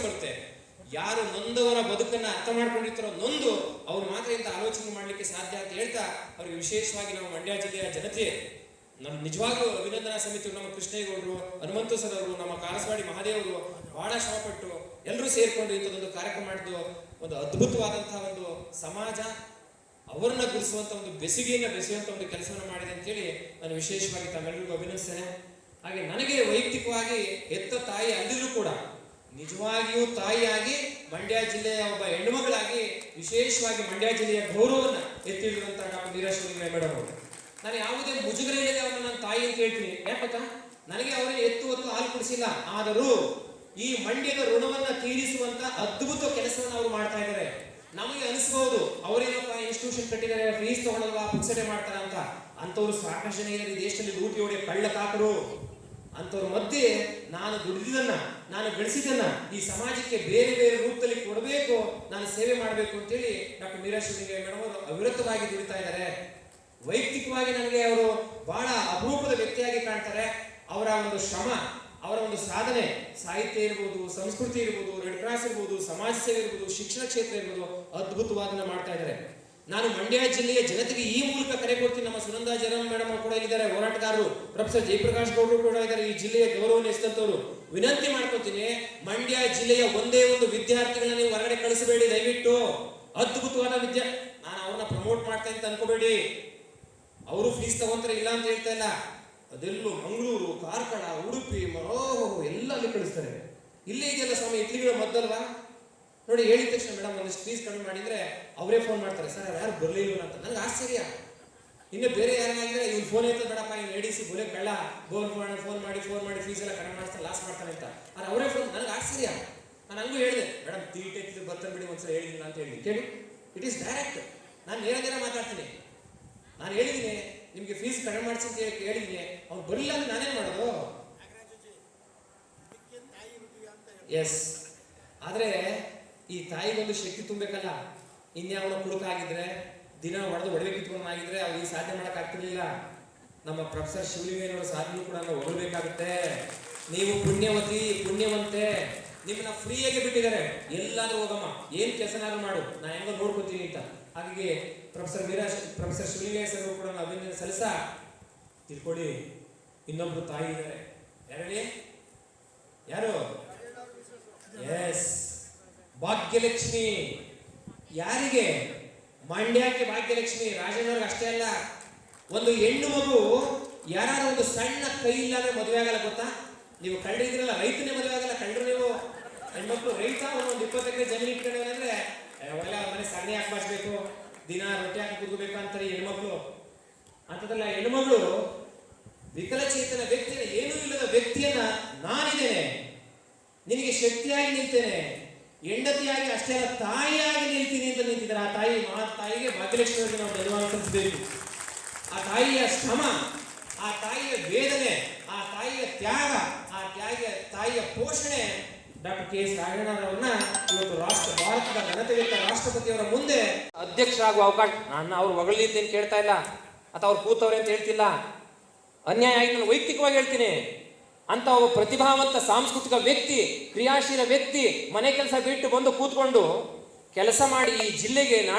ಆಲೋಚನೆ ಬರುತ್ತೆ ಯಾರು ನೊಂದವರ ಬದುಕನ್ನ ಅರ್ಥ ಮಾಡ್ಕೊಂಡಿರ್ತಾರೋ ನೊಂದು ಅವ್ರು ಮಾತ್ರ ಇಂಥ ಆಲೋಚನೆ ಮಾಡ್ಲಿಕ್ಕೆ ಸಾಧ್ಯ ಅಂತ ಹೇಳ್ತಾ ಅವ್ರಿಗೆ ವಿಶೇಷವಾಗಿ ನಮ್ಮ ಮಂಡ್ಯ ಜಿಲ್ಲೆಯ ಜನತೆ ನಮ್ಮ ನಿಜವಾಗ್ಲೂ ಅಭಿನಂದನಾ ಸಮಿತಿ ನಮ್ಮ ಕೃಷ್ಣೇಗೌಡರು ಹನುಮಂತು ಸರ್ ಅವರು, ನಮ್ಮ ಕಾರಸವಾಡಿ ಮಹಾದೇವರು ಬಹಳ ಶ್ರಮಪಟ್ಟು ಎಲ್ಲರೂ ಸೇರ್ಕೊಂಡು ಇಂಥದ್ದೊಂದು ಕಾರ್ಯಕ್ರಮ ಮಾಡಿದ್ದು ಒಂದು ಅದ್ಭುತವಾದಂತಹ ಒಂದು ಸಮಾಜ ಅವರನ್ನ ಗುರುಸುವಂತ ಒಂದು ಬೆಸುಗೆಯನ್ನ ಬೆಸೆಯುವಂತ ಒಂದು ಕೆಲಸವನ್ನು ಮಾಡಿದೆ ಅಂತೇಳಿ ನಾನು ವಿಶೇಷವಾಗಿ ತಮ್ಮೆಲ್ಲರಿಗೂ ಅಭಿನಂದಿಸ್ತೇನೆ. ಹಾಗೆ ನನಗೆ ವೈಯಕ್ತಿಕವಾಗಿ ಹೆತ್ತ ತಾಯಿ ಅಲ್ಲಿದ್ರು ಕೂಡ ನಿಜವಾಗಿಯೂ ತಾಯಿಯಾಗಿ ಮಂಡ್ಯ ಜಿಲ್ಲೆಯ ಒಬ್ಬ ಹೆಣ್ಣುಮಗಳಾಗಿ ವಿಶೇಷವಾಗಿ ಮಂಡ್ಯ ಜಿಲ್ಲೆಯ ಗೌರವವನ್ನ ಎತ್ತಿ ನಮ್ಮ ಡಾಕ್ಟರ್ ವೀರಶ್ವರಿ ಮೇಡಮ್ ನಾನು ಯಾವುದೇ ಮುಜುಗರ ಇಲ್ಲದೆ ನನ್ನ ನಾನು ತಾಯಿ ಅಂತ ಹೇಳ್ತೀನಿ. ಯಾಕಪ್ಪ ನನಗೆ ಅವರು ಎತ್ತು ಹೊತ್ತು ಹಾಲು ಕುಡಿಸಿಲ್ಲ. ಆದರೂ ಈ ಮಂಡ್ಯದ ಋಣವನ್ನ ತೀರಿಸುವಂತ ಅದ್ಭುತ ಕೆಲಸವನ್ನು ಅವರು ಮಾಡ್ತಾ ಇದ್ದಾರೆ. ನಮಗೆ ಅನಿಸ್ಬಹುದು, ಅವರೇನಪ್ಪ ಇನ್ಸ್ಟಿಟ್ಯೂಷನ್ ಕಟ್ಟಿದ್ದಾರೆ ಫೀಸ್ ತಗೊಳ್ಳಲ್ವಾ ಪುಕ್ಸಟೆ ಮಾಡ್ತಾರ ಅಂತ ಅಂತವ್ರು ಸಾಕಷ್ಟು ಜನ ಈ ದೇಶದಲ್ಲಿ ಲೂಟಿ ಹೊಡೆ ಕಳ್ಳ ಅಂತವ್ರ ಮಧ್ಯೆ ನಾನು ದುಡಿದಿದ್ದನ್ನ, ನಾನು ಗಳಿಸಿದ್ದನ್ನ ಈ ಸಮಾಜಕ್ಕೆ ಬೇರೆ ಬೇರೆ ರೂಪದಲ್ಲಿ ಕೊಡಬೇಕು, ನಾನು ಸೇವೆ ಮಾಡಬೇಕು ಅಂತೇಳಿ ಡಾಕ್ಟರ್ ಮೀರಾ ಶಿವಲಿಂಗ ಮೇಡಮ್ ಅವರು ಅವಿರತವಾಗಿ ದುಡಿತಾ ಇದ್ದಾರೆ. ವೈಯಕ್ತಿಕವಾಗಿ ನನಗೆ ಅವರು ಬಹಳ ಅಪರೂಪದ ವ್ಯಕ್ತಿಯಾಗಿ ಕಾಣ್ತಾರೆ. ಅವರ ಒಂದು ಶ್ರಮ, ಅವರ ಒಂದು ಸಾಧನೆ, ಸಾಹಿತ್ಯ ಇರ್ಬೋದು, ಸಂಸ್ಕೃತಿ ಇರ್ಬೋದು, ರೆಡ್ ಕ್ರಾಸ್ ಇರ್ಬೋದು, ಸಮಾಜ ಸೇವೆ ಇರ್ಬೋದು, ಶಿಕ್ಷಣ ಕ್ಷೇತ್ರ ಇರ್ಬೋದು, ಅದ್ಭುತವಾದನ್ನ ಮಾಡ್ತಾ ಇದ್ದಾರೆ. ನಾನು ಮಂಡ್ಯ ಜಿಲ್ಲೆಯ ಜನತೆಗೆ ಈ ಮೂಲಕ ಕರೆ ಕೊಡ್ತೀನಿ. ನಮ್ಮ ಸುನಂದಾ ಜರಂ ಮೇಡಮ್ ಕೂಡ ಇದ್ದಾರೆ ಹೋರಾಟಗಾರರು. ಪ್ರೊಫೆಸರ್ ಜಯಪ್ರಕಾಶ್ ಗೌಡರು ಕೂಡ ಇದ್ದಾರೆ, ಈ ಜಿಲ್ಲೆಯ ಗೌರವವನ್ನು ವಿನಂತಿ ಮಾಡ್ಕೊತೀನಿ, ಮಂಡ್ಯ ಜಿಲ್ಲೆಯ ಒಂದೇ ಒಂದು ವಿದ್ಯಾರ್ಥಿಗಳನ್ನ ನೀವು ಹೊರಗಡೆ ಕಳಿಸಬೇಡಿ, ದಯವಿಟ್ಟು. ಅದ್ಭುತವಾದ ವಿದ್ಯಾ, ನಾನು ಅವ್ರನ್ನ ಪ್ರಮೋಟ್ ಮಾಡ್ತೇನೆ ಅಂತ ಅನ್ಕೋಬೇಡಿ. ಅವರು ಫೀಸ್ ತಗೊಂತಾರೆ, ಇಲ್ಲ ಅಂತ ಹೇಳ್ತಾ ಇಲ್ಲ. ಅದೆಲ್ಲೂ ಮಂಗಳೂರು, ಕಾರ್ಕಳ, ಉಡುಪಿ ಮರೋ ಎಲ್ಲ ಅಲ್ಲಿ ಕಳಿಸ್ತಾರೆ. ಇಲ್ಲೇ ಇದೆಯಲ್ಲ ಸ್ವಾಮಿ ಇಟ್ಲಿಗಳ ಮದ್ದಲ್ವಾ? ನೋಡಿ ಹೇಳಿದ ತಕ್ಷಣ ಮೇಡಮ್ ಒಂದಿಷ್ಟು ಫೀಸ್ ಕಡಿಮೆ ಮಾಡಿದ್ರೆ ಅವರೇ ಫೋನ್ ಮಾಡ್ತಾರೆ. ಸರ್ ಯಾರು ಬರಲಿಲ್ಲ ಅಂತ? ನನಗೆ ಆಶ್ಚರ್ಯ. ಇನ್ನು ಬೇರೆ ಯಾರಾಗಿದ್ರೆ ಇವ್ನು ಫೋನ್ ಐತೆ ಬೇಡಪ್ಪ ಇವ್ನು ಎಡಿಸಿ ಬೋಲೆ ಕಳ್ಳ ಬೋಲ್ ಫೋನ್ ಫೋನ್ ಮಾಡಿ ಫೋನ್ ಮಾಡಿ ಫೀಸ್ ಎಲ್ಲ ಕಡಿಮೆ ಮಾಡ್ತಾರೆ ಲಾಸ್ ಮಾಡ್ತಾನೆ ಅಂತ. ಆದ್ರೆ ಅವರೇ ಫೋನ್ ನನಗೆ ಆಶ್ಚರ್ಯ. ನಾನು ಹಂಗೂ ಹೇಳಿದೆ ಮೇಡಮ್ ತೀಟೆ ಬರ್ತಾನೆ ಬಿಡಿ ಒಂದ್ಸಲ ಹೇಳಿದ್ದೀನಿ ಅಂತ ಹೇಳಿ ಕೇಳಿ ಇಟ್ ಈಸ್ ಡೈರೆಕ್ಟ್ ನಾನು ನೇರ ನೇರ ಮಾತಾಡ್ತೀನಿ. ನಾನು ಹೇಳಿದ್ದೀನಿ ನಿಮಗೆ ಫೀಸ್ ಕಡಿಮೆ ಮಾಡಿಸಿ ಅಂತ ಹೇಳಿ ಹೇಳಿದ್ದೀನಿ ಅವ್ನು ಬರಲಿಲ್ಲ ಅಂದ್ರೆ ನಾನೇನು ಮಾಡೋದು? ಎಸ್ ಆದರೆ ಈ ತಾಯಿಗೊಂದು ಶಕ್ತಿ ತುಂಬಬೇಕಲ್ಲ? ಇನ್ಯಾವನ ಕುಡುಕ ಆಗಿದ್ರೆ ದಿನ ಹೊಡೆದು ಒಡವೆ ಕಿತ್ಕೊಂಡಾಗಿದ್ರೆ ಅವ್ರಿಗೆ ಸಾಧನೆ ಮಾಡಕ್ ಆಗ್ತಿರ್ಲಿಲ್ಲ. ನಮ್ಮ ಪ್ರೊಫೆಸರ್ ಶಿವಲಿಂಗಯ್ಯನವರ ಸಾಧನೆ ಕೂಡ ನಾವು ನೀವು ಪುಣ್ಯವತಿ, ಪುಣ್ಯವಂತೆ, ನಿಮ್ಮನ್ನ ಫ್ರೀಯಾಗಿ ಬಿಟ್ಟಿದ್ದಾರೆ. ಎಲ್ಲಾದ್ರೂ ಹೋಗಮ್ಮ. ಏನ್ ಕೆಲಸನಾದ್ರೂ ಮಾಡು. ನಾ ಹೆಂಗೋ ನೋಡ್ಕೊತೀನಿ ಅಂತ. ಹಾಗಾಗಿ professor Veera, professor Shivalingaiah sir ಕೂಡ ಅಭಿನಂದನೆ ಸಲ್ಲಿಸ. ತಿಳ್ಕೊಳ್ಳಿ ಇನ್ನೊಬ್ರು ತಾಯಿ ಇದ್ದಾರೆ. ಯಾರೇ ಯಾರು? ಭಾಗ್ಯಲಕ್ಷ್ಮಿ. ಯಾರಿಗೆ? ಮಂಡ್ಯಕ್ಕೆ ಭಾಗ್ಯಲಕ್ಷ್ಮಿ, ರಾಜನವ್ರಿಗೆ ಅಷ್ಟೇ ಅಲ್ಲ. ಒಂದು ಹೆಣ್ಣು ಮಗು ಯಾರು ಒಂದು ಸಣ್ಣ ಕೈ ಇಲ್ಲಾಂದ್ರೆ ಮದುವೆ ಆಗಲ್ಲ ಗೊತ್ತಾ? ನೀವು ಕಂಡಿದ್ರಲ್ಲ ರೈತನೇ ಮದುವೆ ಆಗಲ್ಲ ಕಂಡ್ರು ನೀವು. ಹೆಣ್ಮಕ್ಳು ರೈತ ಒಂದು ಇಪ್ಪತ್ತೈದು ಜಮೀನು ಇಟ್ಕೊಂಡು ಅಂದ್ರೆ ಒಳ್ಳೆ ಮನೆ ಸಗಣಿ ಹಾಕಿ ದಿನ ರೊಟ್ಟಿ ಹಾಕಿ ಕೂಗಬೇಕು ಅಂತಾರೆ ಹೆಣ್ಮಕ್ಳು. ಅಂತದಲ್ಲ ಹೆಣ್ಮಗಳು ವಿಕಲಚೇತನ ವ್ಯಕ್ತಿಯ ಏನೂ ಇಲ್ಲದ ವ್ಯಕ್ತಿಯನ್ನ ನಾನಿದ್ದೇನೆ. ನಿನಗೆ ಶಕ್ತಿಯಾಗಿ ನಿಲ್ತೇನೆ. ಹೆಂಡತಿಯಾಗಿ ಅಷ್ಟೇ ಅಲ್ಲ, ತಾಯಿಯಾಗಿ ನಿಲ್ತೀನಿ ಅಂತ ನಿಂತಿದ್ದಾರೆ. ಆ ತಾಯಿ ಮಹಾ ತಾಯಿಗೆ ಭಾಗ್ಯಲಕ್ಷ್ಮಿ ಅವರಿಗೆ ನಾವು ಧನ್ಯವಾದ ಸಲ್ಲಿಸಬೇಕು. ಆ ತಾಯಿಯ ಶ್ರಮ, ಆ ತಾಯಿಯ ವೇದನೆ, ಆ ತಾಯಿಯ ತ್ಯಾಗ, ಆ ತ್ಯಾಗಿಯ, ತಾಯಿಯ ಪೋಷಣೆ ಡಾಕ್ಟರ್ ಕೆ ಎಸ್ ರಾಘಣ್ಣರವರನ್ನ ಇವತ್ತು ರಾಷ್ಟ್ರ, ಭಾರತದ ಘನತೆಗೆತ್ತ ರಾಷ್ಟ್ರಪತಿಯವರ ಮುಂದೆ ಅಧ್ಯಕ್ಷರಾಗುವ ಅವಕಾಶ, ನಾನು ಅವ್ರು ಹೊಗಳಿ ಅಂತ ಕೇಳ್ತಾ ಇಲ್ಲ, ಅಥವಾ ಅವ್ರು ಕೂತವ್ರೆ ಅಂತ ಹೇಳ್ತಿಲ್ಲ. ಅನ್ಯಾಯ ಆಗಿ ನಾನು ವೈಯಕ್ತಿಕವಾಗಿ ಹೇಳ್ತೀನಿ. ಅಂತ ಒಬ್ಬ ಪ್ರತಿಭಾವಂತ ಸಾಂಸ್ಕೃತಿಕ ವ್ಯಕ್ತಿ, ಕ್ರಿಯಾಶೀಲ ವ್ಯಕ್ತಿ ಮನೆ ಕೆಲಸ ಬಿಟ್ಟು ಬಂದು ಕೂತ್ಕೊಂಡು ಕೆಲಸ ಮಾಡಿ ಈ ಜಿಲ್ಲೆಗೆ ನಾಡಿ